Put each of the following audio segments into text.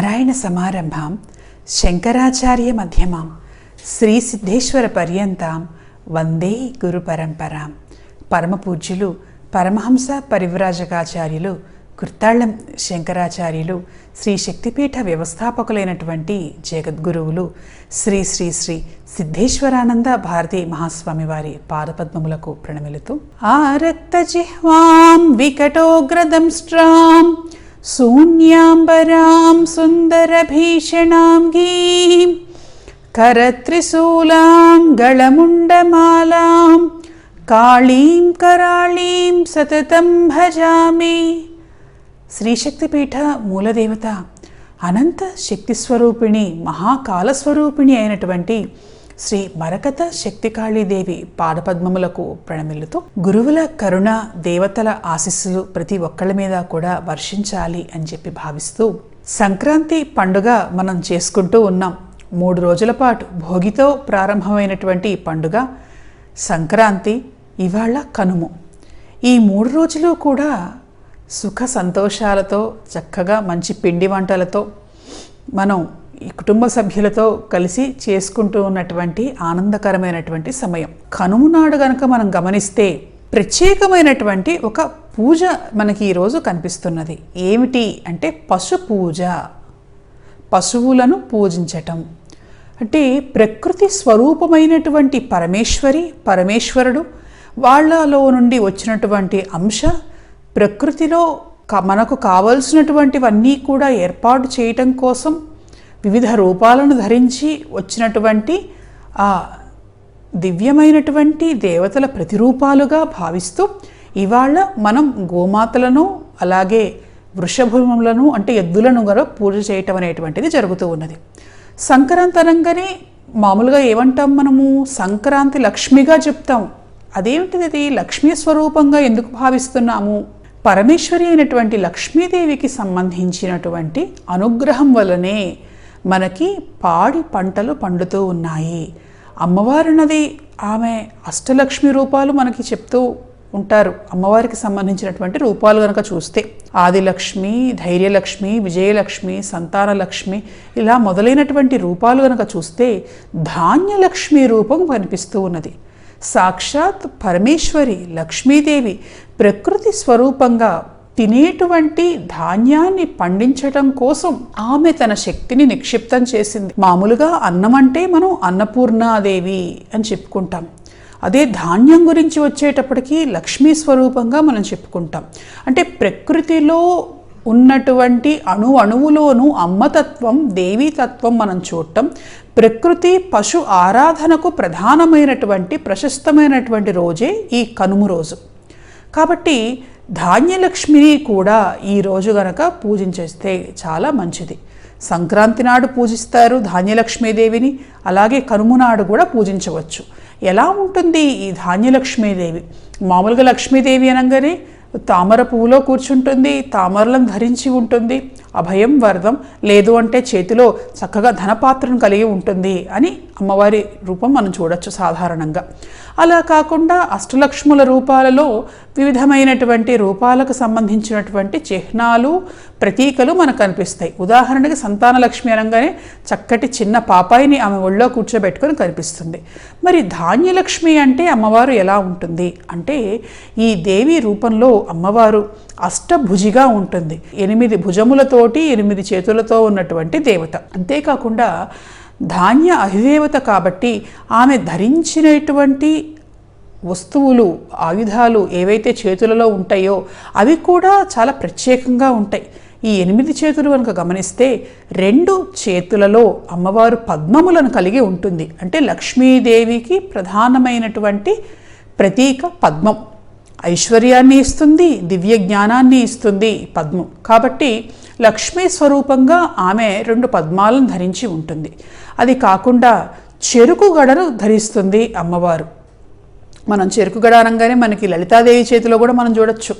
నారాయణ సమారంభాం శంకరాచార్య మధ్యమాం శ్రీ సిద్ధేశ్వర పర్యంతాం వందే గురు పరంపరాం. పరమపూజ్యులు పరమహంస పరివ్రాజకాచార్యులు కుర్తాళం శంకరాచార్యులు శ్రీ శక్తిపీఠ వ్యవస్థాపకులైనటువంటి జగద్గురువులు శ్రీ శ్రీ శ్రీ సిద్ధేశ్వరానంద భారతీ మహాస్వామి వారి పాదపద్మములకు ప్రణమిలుతూ ఆ రక్త జిహ్వాం వికటోగ్రదంష్ట్రాం शून्याम्बरां सुन्दरभीषणां गीं करत्रिशूलां गळमुण्डमालां काळीं कराळीं सततं भजामि శ్రీశక్తిపీఠ మూలదేవత అనంత శక్తిస్వరూపిణి మహాకాలస్వరూపిణి అయినటువంటి శ్రీ మరకత శక్తికాళీదేవి పాదపద్మములకు ప్రణమిల్లుతూ గురువుల కరుణ దేవతల ఆశీస్సులు ప్రతి ఒక్కళ్ళ మీద కూడా వర్షించాలి అని చెప్పి భావిస్తూ సంక్రాంతి పండుగ మనం చేసుకుంటూ ఉన్నాం. మూడు రోజుల పాటు భోగితో ప్రారంభమైనటువంటి ఈ పండుగ సంక్రాంతి ఇవాళ కనుము. ఈ మూడు రోజులు కూడా సుఖ సంతోషాలతో చక్కగా మంచి పిండి వంటలతో మనం కుటుంబ సభ్యులతో కలిసి చేసుకుంటూ ఉన్నటువంటి ఆనందకరమైనటువంటి సమయం. కనుమ నాడు గనక మనం గమనిస్తే ప్రత్యేకమైనటువంటి ఒక పూజ మనకి ఈరోజు కనిపిస్తున్నది. ఏమిటి అంటే పశు పూజ. పశువులను పూజించటం. అంటే ప్రకృతి స్వరూపమైనటువంటి పరమేశ్వరి పరమేశ్వరుడు వాళ్ళలో నుండి వచ్చినటువంటి అంశ ప్రకృతిలో మనకు కావలసినటువంటివన్నీ కూడా ఏర్పాటు చేయటం కోసం వివిధ రూపాలను ధరించి వచ్చినటువంటి ఆ దివ్యమైనటువంటి దేవతల ప్రతిరూపాలుగా భావిస్తూ ఇవాళ మనం గోమాతలను అలాగే వృషభములను అంటే ఎద్దులను కూడా పూజ చేయటం అనేటువంటిది జరుగుతూ ఉన్నది. సంక్రాంతి అనగానే మామూలుగా ఏమంటాం మనము? సంక్రాంతి లక్ష్మిగా చెప్తాం. అదేమిటిది? లక్ష్మీ స్వరూపంగా ఎందుకు భావిస్తున్నాము? పరమేశ్వరి అయినటువంటి లక్ష్మీదేవికి సంబంధించినటువంటి అనుగ్రహం వలనే మనకి పాడి పంటలు పండుతూ ఉన్నాయి. అమ్మవారినది ఆమె అష్టలక్ష్మి రూపాలు మనకి చెప్తూ ఉంటారు. అమ్మవారికి సంబంధించినటువంటి రూపాలు కనుక చూస్తే ఆదిలక్ష్మి ధైర్యలక్ష్మి విజయలక్ష్మి సంతానలక్ష్మి ఇలా మొదలైనటువంటి రూపాలు కనుక చూస్తే ధాన్యలక్ష్మి రూపం కనిపిస్తూ ఉన్నది. సాక్షాత్ పరమేశ్వరి లక్ష్మీదేవి ప్రకృతి స్వరూపంగా తినేటువంటి ధాన్యాన్ని పండించటం కోసం ఆమె తన శక్తిని నిక్షిప్తం చేసింది. మామూలుగా అన్నం అంటే మనం అన్నపూర్ణాదేవి అని చెప్పుకుంటాం. అదే ధాన్యం గురించి వచ్చేటప్పటికి లక్ష్మీ స్వరూపంగా మనం చెప్పుకుంటాం. అంటే ప్రకృతిలో ఉన్నటువంటి అణు అణువులోనూ అమ్మతత్వం దేవీతత్వం మనం చూడటం ప్రకృతి పశు ఆరాధనకు ప్రధానమైనటువంటి ప్రశస్తమైనటువంటి రోజే ఈ కనుమ రోజు. కాబట్టి ధాన్యలక్ష్మిని కూడా ఈ రోజు గనక పూజించేస్తే చాలా మంచిది. సంక్రాంతి నాడు పూజిస్తారు ధాన్యలక్ష్మీదేవిని అలాగే కనుము నాడు కూడా పూజించవచ్చు. ఎలా ఉంటుంది ఈ ధాన్యలక్ష్మీదేవి? మామూలుగా లక్ష్మీదేవి అనగానే తామర పువ్వులో కూర్చుంటుంది తామరలను ధరించి ఉంటుంది అభయం వరదం లేదు అంటే చేతిలో చక్కగా ధనపాత్రను కలిగి ఉంటుంది అని అమ్మవారి రూపం మనం చూడొచ్చు సాధారణంగా. అలా కాకుండా అష్టలక్ష్ముల రూపాలలో వివిధమైనటువంటి రూపాలకు సంబంధించినటువంటి చిహ్నాలు ప్రతీకలు మనకు కనిపిస్తాయి. ఉదాహరణకి సంతానలక్ష్మి అనగానే చక్కటి చిన్న పాపాయిని ఆమె ఒళ్ళో కూర్చోబెట్టుకొని కనిపిస్తుంది. మరి ధాన్యలక్ష్మి అంటే అమ్మవారు ఎలా ఉంటుంది? అంటే ఈ దేవి రూపంలో అమ్మవారు అష్టభుజిగా ఉంటుంది. ఎనిమిది భుజములతోటి ఎనిమిది చేతులతో ఉన్నటువంటి దేవత. అంతేకాకుండా ధాన్య అధిదేవత కాబట్టి ఆమె ధరించినటువంటి వస్తువులు ఆయుధాలు ఏవైతే చేతులలో ఉంటాయో అవి కూడా చాలా ప్రత్యేకంగా ఉంటాయి. ఈ ఎనిమిది చేతులు కనుక గమనిస్తే రెండు చేతులలో అమ్మవారు పద్మములను కలిగి ఉంటుంది. అంటే లక్ష్మీదేవికి ప్రధానమైనటువంటి ప్రతీక పద్మం. ఐశ్వర్యాన్ని ఇస్తుంది దివ్య జ్ఞానాన్ని ఇస్తుంది పద్మం. కాబట్టి లక్ష్మీ స్వరూపంగా ఆమె రెండు పద్మాలను ధరించి ఉంటుంది. అది కాకుండా చెరుకు గడను ధరిస్తుంది అమ్మవారు. మనం చెరుకు గడ అనగానే మనకి లలితాదేవి చేతిలో కూడా మనం చూడొచ్చు.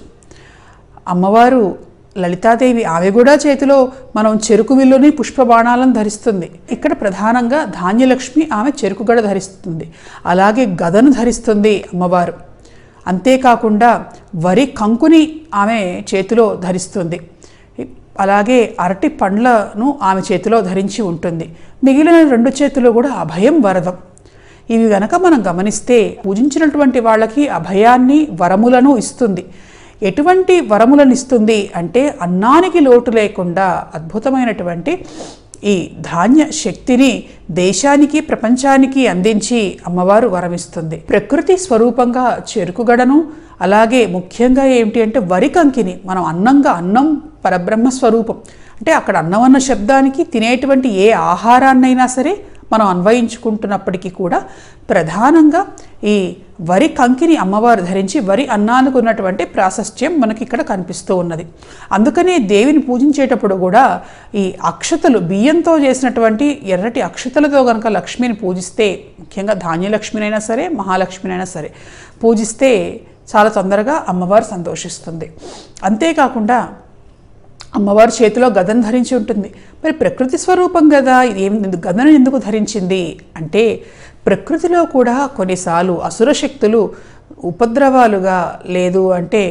అమ్మవారు లలితాదేవి ఆమె కూడా చేతిలో మనం చెరుకు విల్లుని పుష్పబాణాలను ధరిస్తుంది. ఇక్కడ ప్రధానంగా ధాన్యలక్ష్మి ఆమె చెరుకు గడ ధరిస్తుంది. అలాగే గదను ధరిస్తుంది అమ్మవారు. అంతేకాకుండా వరి కంకుని ఆమె చేతిలో ధరిస్తుంది. అలాగే అరటి పండ్లను ఆమె చేతిలో ధరించి ఉంటుంది. మిగిలిన రెండు చేతులు కూడా అభయం వరదం. ఇవి గనక మనం గమనిస్తే పూజించినటువంటి వాళ్ళకి అభయాన్ని వరములను ఇస్తుంది. ఎటువంటి వరములను ఇస్తుంది అంటే అన్నానికి లోటు లేకుండా అద్భుతమైనటువంటి ఈ ధాన్య శక్తిని దేశానికి ప్రపంచానికి అందించి అమ్మవారు వరమిస్తుంది. ప్రకృతి స్వరూపంగా చెరుకుగడను అలాగే ముఖ్యంగా ఏమిటి అంటే వరి కంకిని మనం అన్నంగా అన్నం పరబ్రహ్మ స్వరూపం. అంటే అక్కడ అన్నం అన్న శబ్దానికి తినేటువంటి ఏ ఆహారాన్నైనా సరే మనం అన్వయించుకుంటున్నప్పటికీ కూడా ప్రధానంగా ఈ వరి కంకిని అమ్మవారు ధరించి వరి అన్నానికి ఉన్నటువంటి ప్రాశస్త్యం మనకి ఇక్కడ కనిపిస్తూ ఉన్నది. అందుకనే దేవిని పూజించేటప్పుడు కూడా ఈ అక్షతలు బియ్యంతో చేసినటువంటి ఎర్రటి అక్షతలతో కనుక లక్ష్మిని పూజిస్తే ముఖ్యంగా ధాన్యలక్ష్మినైనా సరే మహాలక్ష్మినైనా సరే పూజిస్తే చాలా తొందరగా అమ్మవారు సంతోషిస్తుంది. అంతేకాకుండా అమ్మవారు చేతిలో గదను ధరించి ఉంటుంది. మరి ప్రకృతి స్వరూపం కదా ఇది ఏం గదను ఎందుకు ధరించింది? అంటే ప్రకృతిలో కూడా కొన్నిసార్లు అసుర శక్తులు ఉపద్రవాలుగా లేదు అంటే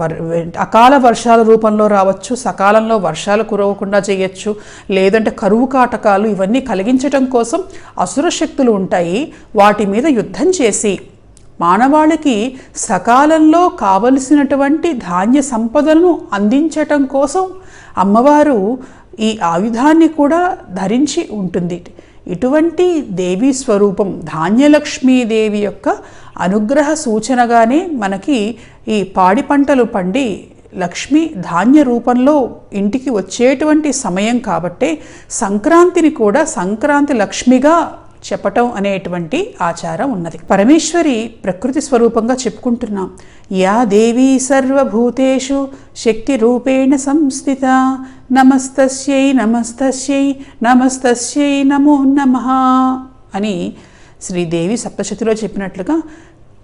వర్ అకాల వర్షాల రూపంలో రావచ్చు సకాలంలో వర్షాలు కురవకుండా చేయొచ్చు లేదంటే కరువు కాటకాలు ఇవన్నీ కలిగించటం కోసం అసుర శక్తులు ఉంటాయి. వాటి మీద యుద్ధం చేసి మానవాళికి సకాలంలో కావలసినటువంటి ధాన్య సంపదలను అందించటం కోసం అమ్మవారు ఈ ఆయుధాన్ని కూడా ధరించి ఉంటుంది. ఇటువంటి దేవీ స్వరూపం ధాన్యలక్ష్మీదేవి యొక్క అనుగ్రహ సూచనగానే మనకి ఈ పాడి పంటలు పండి లక్ష్మి ధాన్య రూపంలో ఇంటికి వచ్చేటువంటి సమయం కాబట్టే సంక్రాంతిని కూడా సంక్రాంతి లక్ష్మిగా చెప్పటం అనేటువంటి ఆచారం ఉన్నది. పరమేశ్వరి ప్రకృతి స్వరూపంగా చెప్పుకుంటున్నాం. యా దేవీ సర్వభూతేషు శక్తి రూపేణ సంస్థిత. నమస్తస్యై నమస్తస్యై నమస్తస్యై నమో నమ అని శ్రీదేవి సప్తశతిలో చెప్పినట్లుగా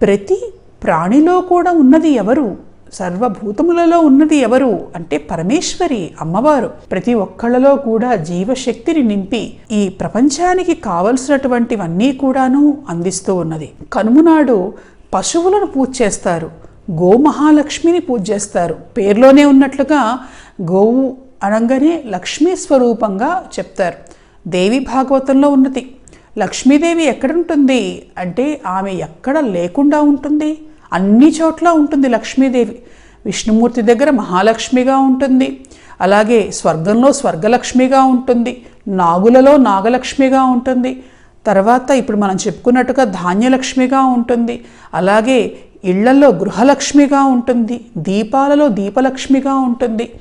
ప్రతి ప్రాణిలో కూడా ఉన్నది ఎవరు? సర్వభూతములలో ఉన్నది ఎవరు? అంటే పరమేశ్వరి అమ్మవారు. ప్రతి ఒక్కళ్ళలో కూడా జీవశక్తిని నింపి ఈ ప్రపంచానికి కావలసినటువంటివన్నీ కూడాను అందిస్తూ ఉన్నది. కనుమనాడు పశువులను పూజ చేస్తారు. గోమహాలక్ష్మిని పూజ చేస్తారు. పేర్లోనే ఉన్నట్లుగా గోవు అనగానే లక్ష్మీ స్వరూపంగా చెప్తారు. దేవి భాగవతంలో ఉన్నది. లక్ష్మీదేవి ఎక్కడుంటుంది? అంటే ఆమె ఎక్కడ లేకుండా ఉంటుంది? అన్ని చోట్ల ఉంటుంది లక్ష్మీదేవి. విష్ణుమూర్తి దగ్గర మహాలక్ష్మిగా ఉంటుంది. అలాగే స్వర్గంలో స్వర్గలక్ష్మిగా ఉంటుంది. నాగులలో నాగలక్ష్మిగా ఉంటుంది. తర్వాత ఇప్పుడు మనం చెప్పుకున్నట్టుగా ధాన్యలక్ష్మిగా ఉంటుంది. అలాగే ఇళ్ళలో గృహలక్ష్మిగా ఉంటుంది. దీపాలలో దీపలక్ష్మిగా ఉంటుంది.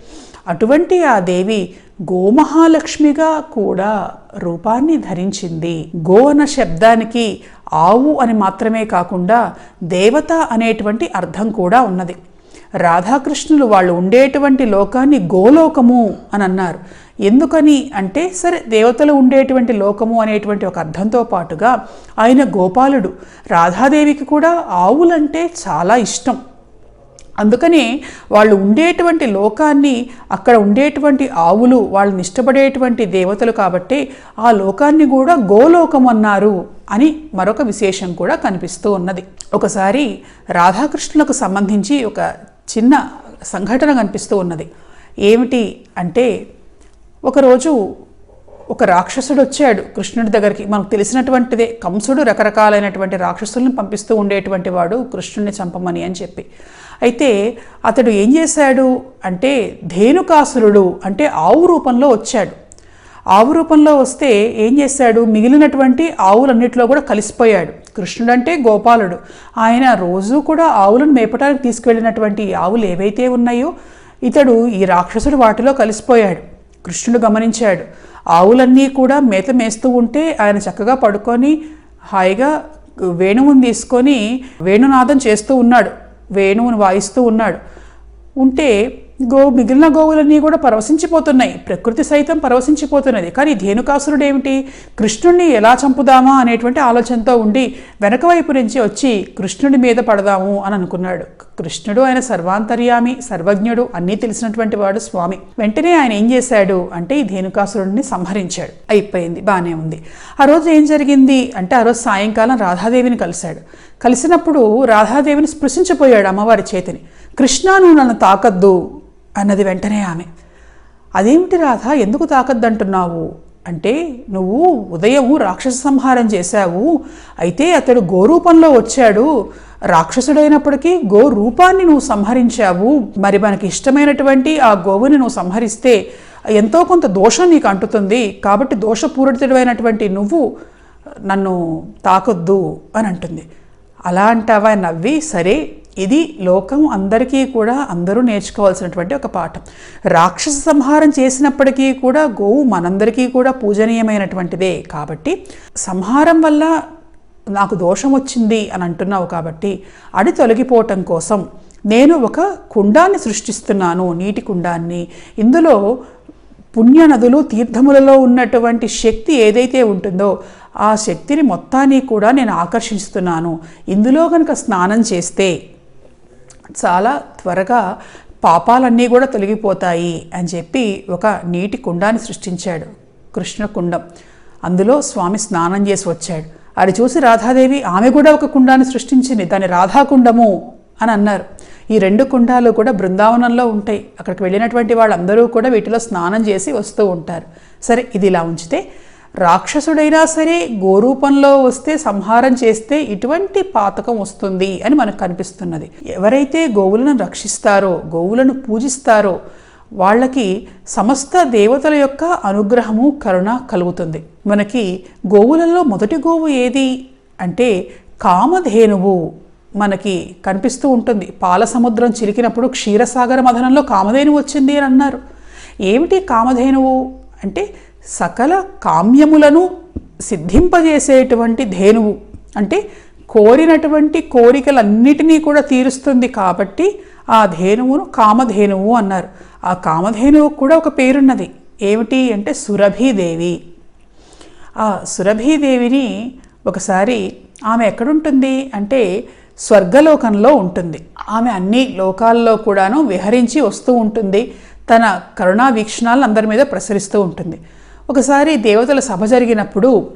అటువంటి ఆ దేవి గోమహాలక్ష్మిగా కూడా రూపాన్ని ధరించింది. గో అన్న శబ్దానికి ఆవు అని మాత్రమే కాకుండా దేవత అనేటువంటి అర్థం కూడా ఉన్నది. రాధాకృష్ణులు వాళ్ళు ఉండేటువంటి లోకాన్ని గోలోకము అని అన్నారు. ఎందుకని అంటే సరే దేవతలు ఉండేటువంటి లోకము అనేటువంటి ఒక అర్థంతో పాటుగా ఆయన గోపాలుడు. రాధాదేవికి కూడా ఆవులంటే చాలా ఇష్టం. అందుకనే వాళ్ళు ఉండేటువంటి లోకాన్ని అక్కడ ఉండేటువంటి ఆవులు వాళ్ళని ఇష్టపడేటువంటి దేవతలు కాబట్టి ఆ లోకాన్ని కూడా గోలోకం అన్నారు అని మరొక విశేషం కూడా కనిపిస్తూ ఉన్నది. ఒకసారి రాధాకృష్ణులకు సంబంధించి ఒక చిన్న సంఘటన కనిపిస్తూ ఉన్నది. ఏమిటి అంటే ఒకరోజు ఒక రాక్షసుడు వచ్చాడు కృష్ణుడి దగ్గరికి. మనకు తెలిసినటువంటిదే కంసుడు రకరకాలైనటువంటి రాక్షసులను పంపిస్తూ ఉండేటువంటి వాడు కృష్ణుడిని చంపమని అని చెప్పి. అయితే అతడు ఏం చేశాడు అంటే ధేనుకాసురుడు అంటే ఆవు రూపంలో వచ్చాడు. ఆవు రూపంలో వస్తే ఏం చేశాడు? మిగిలినటువంటి ఆవులన్నిటిలో కూడా కలిసిపోయాడు. కృష్ణుడు అంటే గోపాలుడు. ఆయన రోజు కూడా ఆవులను మేపటానికి తీసుకువెళ్ళినటువంటి ఆవులు ఏవైతే ఉన్నాయో ఇతడు ఈ రాక్షసుడు వాటిలో కలిసిపోయాడు. కృష్ణుడు గమనించాడు. ఆవులన్నీ కూడా మేత మేస్తూ ఉంటే ఆయన చక్కగా పడుకొని హాయిగా వేణువుని తీసుకొని వేణునాదం చేస్తూ ఉన్నాడు. వేణువును వాయిస్తూ ఉన్నాడు. ఉంటే గో మిగిలిన గోవులన్నీ కూడా పరవశించిపోతున్నాయి. ప్రకృతి సైతం పరవశించిపోతున్నది. కానీ ధేనుకాసురుడు ఏమిటి కృష్ణుడిని ఎలా చంపుదామా అనేటువంటి ఆలోచనతో ఉండి వెనక వైపు నుంచి వచ్చి కృష్ణుడి మీద పడదాము అని అనుకున్నాడు. కృష్ణుడు ఆయన సర్వాంతర్యామి సర్వజ్ఞుడు అన్నీ తెలిసినటువంటి వాడు స్వామి. వెంటనే ఆయన ఏం చేశాడు అంటే ఈ ధేనుకాసురుడిని సంహరించాడు. అయిపోయింది బాగానే ఉంది. ఆ రోజు ఏం జరిగింది అంటే ఆ రోజు సాయంకాలం రాధాదేవిని కలిశాడు. కలిసినప్పుడు రాధాదేవిని స్పృశించిపోయాడు అమ్మవారి చేతిని. కృష్ణ నువ్వు నన్ను తాకద్దు అన్నది వెంటనే ఆమె. అదేమిటి రాధ ఎందుకు తాకద్దంటున్నావు? అంటే నువ్వు ఉదయం రాక్షస సంహారం చేశావు అయితే అతడు గోరూపంలో వచ్చాడు రాక్షసుడైనప్పటికీ గో రూపాన్ని నువ్వు సంహరించావు. మరి మనకి ఇష్టమైనటువంటి ఆ గోవుని నువ్వు సంహరిస్తే ఎంతో కొంత దోషం నీకు అంటుతుంది. కాబట్టి దోషపూరితుడైనటువంటి నువ్వు నన్ను తాకొద్దు అని అంటుంది. అలా అంటావా నవ్వి సరే ఇది లోకం అందరికీ కూడా అందరూ నేర్చుకోవాల్సినటువంటి ఒక పాఠం. రాక్షస సంహారం చేసినప్పటికీ కూడా గోవు మనందరికీ కూడా పూజనీయమైనటువంటిదే. కాబట్టి సంహారం వల్ల నాకు దోషం వచ్చింది అని అంటున్నావు కాబట్టి అది తొలగిపోవటం కోసం నేను ఒక కుండాన్ని సృష్టిస్తున్నాను నీటి కుండాన్ని. ఇందులో పుణ్య నదులు తీర్థములలో ఉన్నటువంటి శక్తి ఏదైతే ఉంటుందో ఆ శక్తిని మొత్తాన్ని కూడా నేను ఆకర్షిస్తున్నాను. ఇందులో కనుక స్నానం చేస్తే చాలా త్వరగా పాపాలన్నీ కూడా తొలగిపోతాయి అని చెప్పి ఒక నీటి కుండాన్ని సృష్టించాడు కృష్ణ కుండం అందులో స్వామి స్నానం చేసి వచ్చాడు. అది చూసి రాధాదేవి ఆమె కూడా ఒక కుండాన్ని సృష్టించింది దాని రాధాకుండము అని అన్నారు. ఈ రెండు కుండాలు కూడా బృందావనంలో ఉంటాయి. అక్కడికి వెళ్ళినటువంటి వాళ్ళందరూ కూడా వీటిలో స్నానం చేసి వస్తూ ఉంటారు. సరే ఇది ఇలా ఉంచితే రాక్షసుడైనా సరే గోరూపంలో వస్తే సంహారం చేస్తే ఇటువంటి పాతకం వస్తుంది అని మనకు కనిపిస్తున్నది. ఎవరైతే గోవులను రక్షిస్తారో గోవులను పూజిస్తారో వాళ్ళకి సమస్త దేవతల యొక్క అనుగ్రహము కరుణ కలుగుతుంది. మనకి గోవులలో మొదటి గోవు ఏది అంటే కామధేనువు మనకి కనిపిస్తూ ఉంటుంది. పాల సముద్రం చిలికినప్పుడు క్షీరసాగర మథనంలో కామధేనువు వచ్చింది అని అన్నారు. ఏమిటి కామధేనువు అంటే సకల కామ్యములను సిద్ధింపజేసేటువంటి ధేనువు. అంటే కోరినటువంటి కోరికలన్నిటినీ కూడా తీరుస్తుంది కాబట్టి ఆ ధేనువును కామధేనువు అన్నారు. ఆ కామధేనువు కూడా ఒక పేరున్నది. ఏమిటి అంటే సురభీదేవి. ఆ సురభీదేవిని ఒకసారి ఆమె ఎక్కడుంటుంది అంటే స్వర్గలోకంలో ఉంటుంది. ఆమె అన్ని లోకాల్లో కూడాను విహరించి వస్తూ ఉంటుంది. తన కరుణా వీక్షణాలను అందరి మీద ప్రసరిస్తూ ఉంటుంది. ఒకసారి దేవతల సభ జరిగినప్పుడు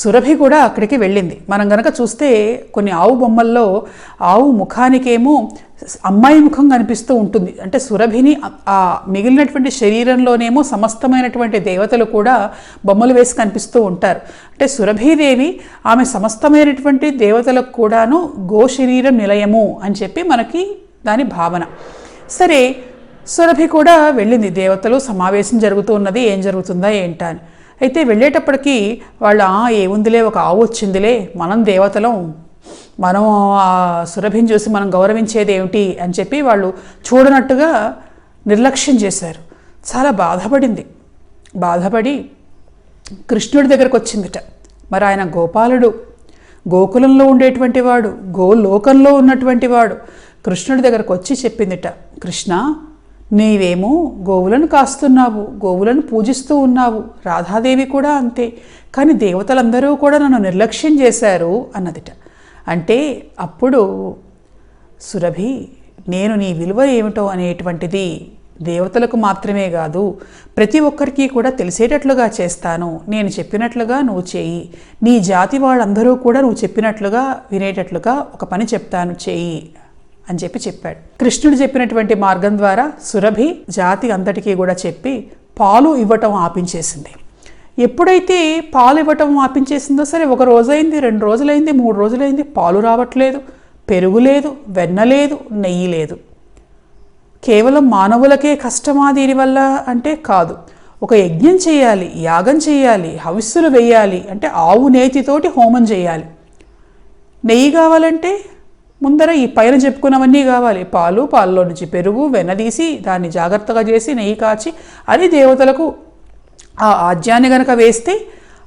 సురభి కూడా అక్కడికి వెళ్ళింది. మనం గనక చూస్తే కొన్ని ఆవు బొమ్మల్లో ఆవు ముఖానికేమో అమ్మాయి ముఖం కనిపిస్తూ ఉంటుంది. అంటే సురభిని ఆ మిగిలినటువంటి శరీరంలోనేమో సమస్తమైనటువంటి దేవతలు కూడా బొమ్మలు వేసి కనిపిస్తూ ఉంటారు. అంటే సురభీదేవి ఆమె సమస్తమైనటువంటి దేవతలకు కూడాను గో శరీరం నిలయము అని చెప్పి మనకి దాని భావన. సరే సురభి కూడా వెళ్ళింది. దేవతలు సమావేశం జరుగుతూ ఉన్నది. ఏం జరుగుతుందా ఏంటా అని. అయితే వెళ్ళేటప్పటికీ వాళ్ళు ఏముందిలే ఒక ఆవు వచ్చిందిలే మనం దేవతలం. మనం ఆ సురభిని చూసి మనం గౌరవించేది ఏమిటి? అని చెప్పి వాళ్ళు చూడనట్టుగా నిర్లక్ష్యం చేశారు. చాలా బాధపడింది. బాధపడి కృష్ణుడి దగ్గరకు వచ్చిందిట. మరి ఆయన గోపాలుడు. గోకులంలో ఉండేటువంటి వాడు గోలోకంలో ఉన్నటువంటి వాడు. కృష్ణుడి దగ్గరకు వచ్చి చెప్పిందిట కృష్ణ నీవేమో గోవులను కాస్తున్నావు గోవులను పూజిస్తూ ఉన్నావు. రాధాదేవి కూడా అంతే. కానీ దేవతలందరూ కూడా నన్ను నిర్లక్ష్యం చేశారు అన్నదిట. అంటే అప్పుడు సురభి నేను నీ విలువ ఏమిటో అనేటువంటిది దేవతలకు మాత్రమే కాదు ప్రతి ఒక్కరికి కూడా తెలిసేటట్లుగా చేస్తాను. నేను చెప్పినట్లుగా నువ్వు చేయి. నీ జాతి వాళ్ళందరూ కూడా నువ్వు చెప్పినట్లుగా వినేటట్లుగా ఒక పని చెప్తాను. చేయి. అని చెప్పి చెప్పాడు. కృష్ణుడు చెప్పినటువంటి మార్గం ద్వారా సురభి జాతి అంతటికీ కూడా చెప్పి పాలు ఇవ్వటం ఆపించేసింది. ఎప్పుడైతే పాలు ఇవ్వటం ఆపించేసిందో సరే ఒక రోజైంది రెండు రోజులైంది మూడు రోజులైంది పాలు రావట్లేదు పెరుగు లేదు వెన్న లేదు నెయ్యి లేదు. కేవలం మానవులకే కష్టమా దీనివల్ల అంటే కాదు. ఒక యజ్ఞం చేయాలి యాగం చేయాలి హవిస్సులు వేయాలి అంటే ఆవు నేతితోటి హోమం చేయాలి. నెయ్యి కావాలంటే ముందర ఈ పైన చెప్పుకున్నవన్నీ కావాలి. పాలు పాలలో నుంచి పెరుగు వెన్నదీసి దాన్ని జాగ్రత్తగా చేసి నెయ్యి కాచి అది దేవతలకు ఆ ఆజ్యాన్ని గనక వేస్తే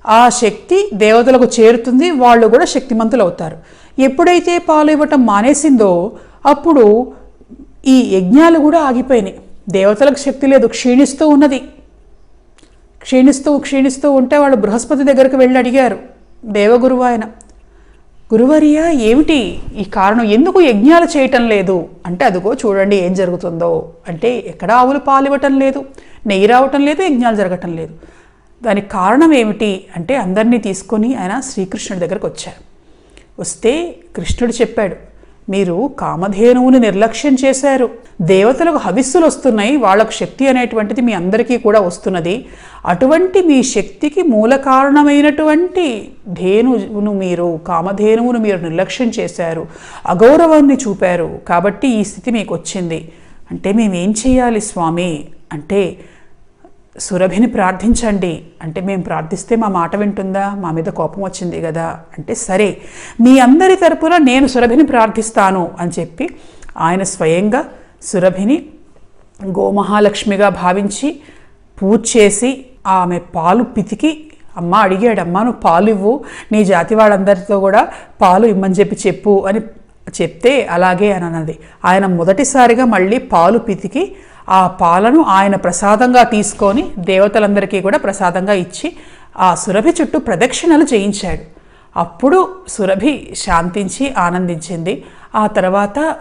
ఆ శక్తి దేవతలకు చేరుతుంది. వాళ్ళు కూడా శక్తిమంతులు అవుతారు. ఎప్పుడైతే పాలు ఇవ్వటం మానేసిందో అప్పుడు ఈ యజ్ఞాలు కూడా ఆగిపోయినాయి. దేవతలకు శక్తి లేదు. క్షీణిస్తూ ఉన్నది. క్షీణిస్తూ క్షీణిస్తూ ఉంటే వాళ్ళు బృహస్పతి దగ్గరికి వెళ్ళి అడిగారు. దేవగురువు ఆయన గురువర్య ఏమిటి? ఈ కారణం ఎందుకు యజ్ఞాలు చేయటం లేదు? అంటే అదిగో చూడండి ఏం జరుగుతుందో. అంటే ఎక్కడ ఆవులు పాలు ఇవ్వటం లేదు నెయ్యి రావటం లేదు యజ్ఞాలు జరగటం లేదు. దానికి కారణం ఏమిటి? అంటే అందరినీ తీసుకొని ఆయన శ్రీకృష్ణుడి దగ్గరకు వచ్చారు. వస్తే కృష్ణుడు చెప్పాడు మీరు కామధేనువుని నిర్లక్ష్యం చేశారు. దేవతలకు హవిస్సులు వస్తున్నాయి వాళ్ళకు శక్తి అనేటువంటిది మీ అందరికీ కూడా వస్తున్నది. అటువంటి మీ శక్తికి మూల కారణమైనటువంటి ధేనువును మీరు కామధేనువును మీరు నిర్లక్ష్యం చేశారు అగౌరవాన్ని చూపారు. కాబట్టి ఈ స్థితి మీకు వచ్చింది. అంటే మేమేం చేయాలి స్వామి? అంటే సురభిని ప్రార్థించండి. అంటే మేము ప్రార్థిస్తే మా మాట వింటుందా? మా మీద కోపం వచ్చింది కదా? అంటే సరే మీ అందరి తరపున నేను సురభిని ప్రార్థిస్తాను అని చెప్పి ఆయన స్వయంగా సురభిని గోమహాలక్ష్మిగా భావించి పూజ చేసి ఆమె పాలు పితికి అమ్మ అడిగాడు అమ్మ నువ్వు పాలు ఇవ్వు నీ జాతి వాళ్ళందరితో కూడా పాలు ఇమ్మని చెప్పి చెప్పు అని చెప్తే అలాగే అని అన్నది. ఆయన మొదటిసారిగా మళ్ళీ పాలు పితికి ఆ పాలను ఆయన ప్రసాదంగా తీసుకొని దేవతలందరికీ కూడా ప్రసాదంగా ఇచ్చి ఆ సురభి చుట్టూ ప్రదక్షిణలు చేయించాడు. అప్పుడు సురభి శాంతించి ఆనందించింది. ఆ తర్వాత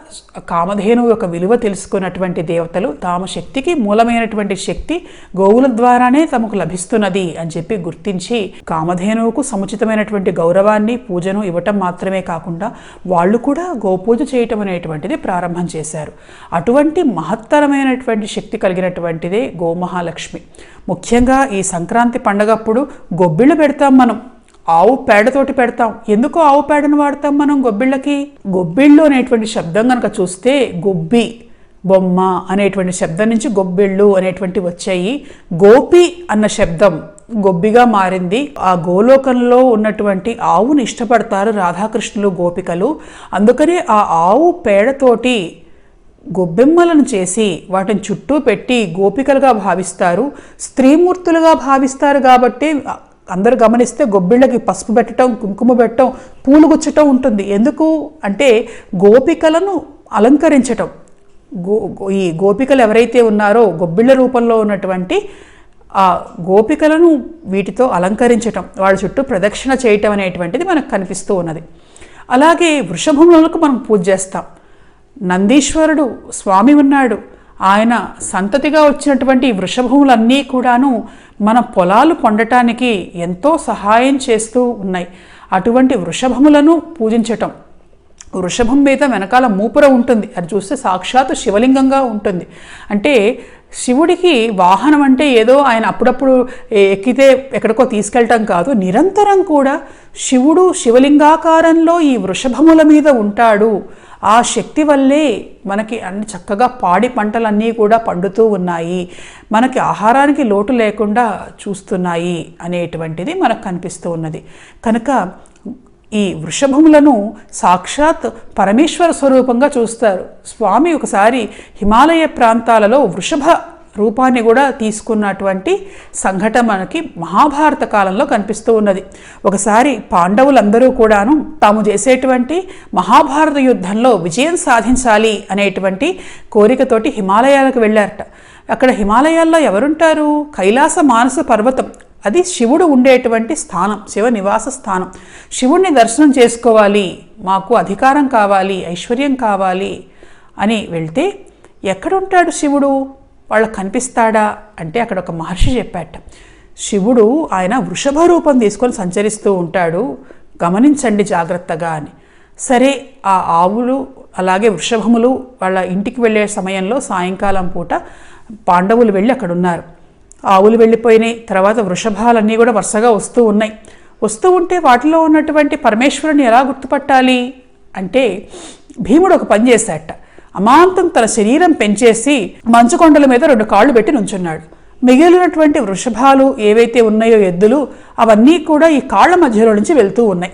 కామధేను యొక్క విలువ తెలుసుకున్నటువంటి దేవతలు తామ శక్తికి మూలమైనటువంటి శక్తి గోవుల ద్వారానే తమకు లభిస్తున్నది అని చెప్పి గుర్తించి కామధేనువుకు సముచితమైనటువంటి గౌరవాన్ని పూజను ఇవ్వటం మాత్రమే కాకుండా వాళ్ళు కూడా గోపూజ చేయటం అనేటువంటిది ప్రారంభం చేశారు. అటువంటి మహత్తరమైనటువంటి శక్తి కలిగినటువంటిదే గోమహాలక్ష్మి. ముఖ్యంగా ఈ సంక్రాంతి పండగప్పుడు గొబ్బిళ్ళు పెడతాం మనం. ఆవు పేడతోటి పెడతాం. ఎందుకు ఆవు పేడను వాడతాం మనం గొబ్బిళ్ళకి? గొబ్బిళ్ళు అనేటువంటి శబ్దం కనుక చూస్తే గొబ్బి బొమ్మ అనేటువంటి శబ్దం నుంచి గొబ్బిళ్ళు అనేటువంటి వచ్చాయి. గోపి అన్న శబ్దం గొబ్బిగా మారింది. ఆ గోలోకంలో ఉన్నటువంటి ఆవును ఇష్టపడతారు రాధాకృష్ణులు గోపికలు. అందుకనే ఆ ఆవు పేడతోటి గొబ్బెమ్మలను చేసి వాటిని చుట్టూ పెట్టి గోపికలుగా భావిస్తారు. స్త్రీమూర్తులుగా భావిస్తారు కాబట్టి అందరూ గమనిస్తే గొబ్బిళ్ళకి పసుపు పెట్టడం కుంకుమ పెట్టడం పూలు గుచ్చటం ఉంటుంది. ఎందుకు అంటే గోపికలను అలంకరించటం. గో గో- ఈ గోపికలు ఎవరైతే ఉన్నారో గొబ్బిళ్ళ రూపంలో ఉన్నటువంటి ఆ గోపికలను వీటితో అలంకరించటం వాళ్ళ చుట్టూ ప్రదక్షిణ చేయటం అనేటువంటిది మనకు కనిపిస్తూ ఉన్నది. అలాగే వృషభములకు మనం పూజ చేస్తాం. నందీశ్వరుడు స్వామి ఉన్నాడు. ఆయన సంతతిగా వచ్చినటువంటి వృషభములన్నీ కూడాను మన పొలాలు పొందటానికి ఎంతో సహాయం చేస్తూ ఉన్నాయి. అటువంటి వృషభములను పూజించటం. వృషభం మీద వెనకాల మూపుర ఉంటుంది. అది చూస్తే సాక్షాత్తు శివలింగంగా ఉంటుంది. అంటే శివుడికి వాహనం అంటే ఏదో ఆయన అప్పుడప్పుడు ఎక్కితే ఎక్కడికో తీసుకెళ్ళటం కాదు. నిరంతరం కూడా శివుడు శివలింగాకారంలో ఈ వృషభముల మీద ఉంటాడు. ఆ శక్తి వల్లే మనకి అన్ని చక్కగా పాడి పంటలన్నీ కూడా పండుతూ ఉన్నాయి. మనకి ఆహారానికి లోటు లేకుండా చూస్తున్నాయి అనేటువంటిది మనకు కనిపిస్తూ ఉన్నది. కనుక ఈ వృషభములను సాక్షాత్ పరమేశ్వర స్వరూపంగా చూస్తారు. స్వామి ఒకసారి హిమాలయ ప్రాంతాలలో వృషభ రూపాన్ని కూడా తీసుకున్నటువంటి సంఘటన మనకి మహాభారత కాలంలో కనిపిస్తూ ఉన్నది. ఒకసారి పాండవులందరూ కూడాను తాము చేసేటువంటి మహాభారత యుద్ధంలో విజయం సాధించాలి అనేటువంటి కోరికతోటి హిమాలయాలకు వెళ్ళారట. అక్కడ హిమాలయాల్లో ఎవరుంటారు? కైలాస మానస పర్వతం. అది శివుడు ఉండేటువంటి స్థానం శివ నివాస స్థానం. శివుణ్ణి దర్శనం చేసుకోవాలి. మాకు అధికారం కావాలి ఐశ్వర్యం కావాలి అని వెళ్తే ఎక్కడుంటాడు శివుడు? వాళ్ళకు కనిపిస్తాడా అంటే అక్కడ ఒక మహర్షి చెప్పాట. శివుడు ఆయన వృషభ రూపం తీసుకొని సంచరిస్తూ ఉంటాడు. గమనించండి జాగ్రత్తగా అని. సరే ఆ ఆవులు అలాగే వృషభములు వాళ్ళ ఇంటికి వెళ్ళే సమయంలో సాయంకాలం పూట పాండవులు వెళ్ళి అక్కడ ఉన్నారు ఆవులు వెళ్ళిపోయినాయి. తర్వాత వృషభాలన్నీ కూడా వరుసగా వస్తూ ఉన్నాయి. వస్తూ ఉంటే వాటిలో ఉన్నటువంటి పరమేశ్వరుని ఎలా గుర్తుపట్టాలి? అంటే భీముడు ఒక పని చేశాట. అమాంతం తన శరీరం పెంచేసి మంచు కొండల మీద రెండు కాళ్ళు పెట్టి నుంచున్నాడు. మిగిలినటువంటి వృషభాలు ఏవైతే ఉన్నాయో ఎద్దులు అవన్నీ కూడా ఈ కాళ్ళ మధ్యలో నుంచి వెళ్తూ ఉన్నాయి.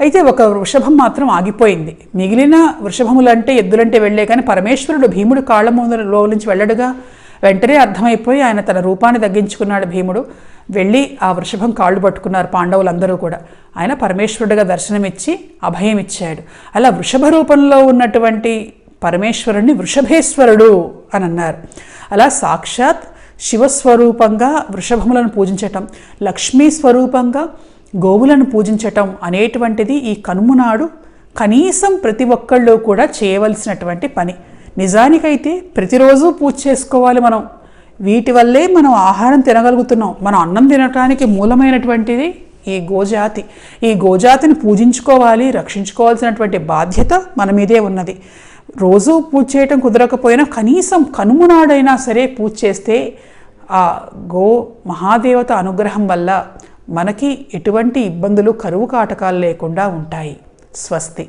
అయితే ఒక వృషభం మాత్రం ఆగిపోయింది. మిగిలిన వృషభములంటే ఎద్దులంటే వెళ్ళే కానీ పరమేశ్వరుడు భీముడు కాళ్ళ ముందులో నుంచి వెళ్ళడుగా వెంటనే అర్థమైపోయి ఆయన తన రూపాన్ని తగ్గించుకున్నాడు భీముడు. వెళ్ళి ఆ వృషభం కాళ్ళు పట్టుకున్నారు పాండవులందరూ కూడా. ఆయన పరమేశ్వరుడిగా దర్శనమిచ్చి అభయం ఇచ్చాడు అలా వృషభ రూపంలో ఉన్నటువంటి పరమేశ్వరుణ్ణి వృషభేశ్వరుడు అని అన్నారు. అలా సాక్షాత్ శివస్వరూపంగా వృషభములను పూజించటం లక్ష్మీ స్వరూపంగా గోవులను పూజించటం అనేటువంటిది ఈ కనుమ నాడు కనీసం ప్రతి ఒక్కళ్ళు కూడా చేయవలసినటువంటి పని. నిజానికైతే ప్రతిరోజు పూజ చేసుకోవాలి మనం. వీటి వల్లే మనం ఆహారం తినగలుగుతున్నాం. మనం అన్నం తినటానికి మూలమైనటువంటిది ఈ గోజాతి. ఈ గోజాతిని పూజించుకోవాలి రక్షించుకోవాల్సినటువంటి బాధ్యత మన మీదే ఉన్నది. రోజూ పూజ చేయటం కుదరకపోయినా కనీసం కనుమనాడైనా సరే పూజ చేస్తే ఆ గో మహాదేవత అనుగ్రహం వల్ల మనకి ఎటువంటి ఇబ్బందులు కరువు కాటకాలు లేకుండా ఉంటాయి. స్వస్తి.